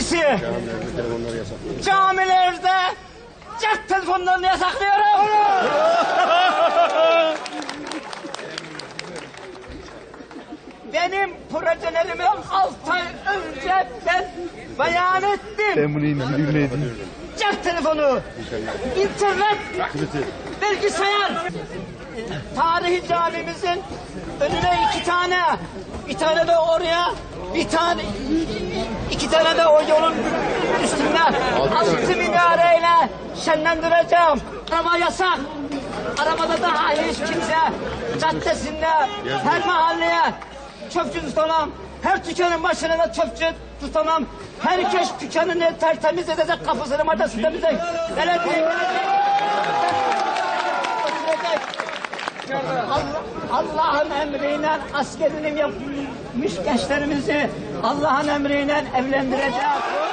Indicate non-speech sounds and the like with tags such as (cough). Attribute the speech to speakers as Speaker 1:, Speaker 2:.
Speaker 1: İkincisi
Speaker 2: Camilerde
Speaker 1: cep telefonlarını yasaklıyorum. (laughs) Benim projelerimi 6 ay önce ben beyan ettim.
Speaker 3: Ben bunu dinledim.
Speaker 1: Cep telefonu, internet, bilgisayar. Tarihi camimizin önüne iki tane, bir tane de oraya, bir tane, iki tane de o yolun üstünde altı minareyle şenlendireceğim. Araba yasak. Arabada da hiç kimse caddesinde, her mahalleye çöpçü tutamam. Her dükkanın başına da çöpçü tutamam. Herkes dükkanını tertemiz edecek, kapısını maddesini temizleyecek. Belediye Allah- Allah'ın emriyle askerini yapmış gençlerimizi Allah'ın emriyle evlendireceğiz.